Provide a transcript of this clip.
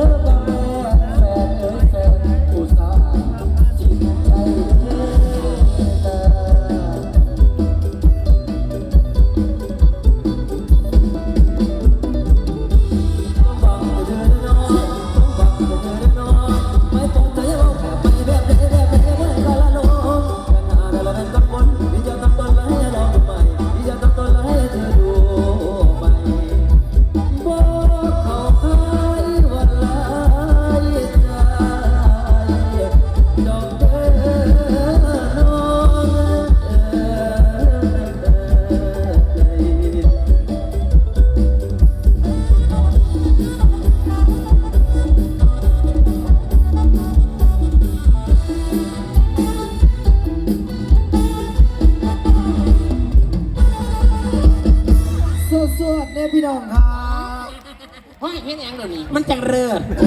Oh. สวดสวดเนี่ยพี่น้องครับ ห้อยเห็นอย่งเดี๋ยวนี้มันจังเริด โอ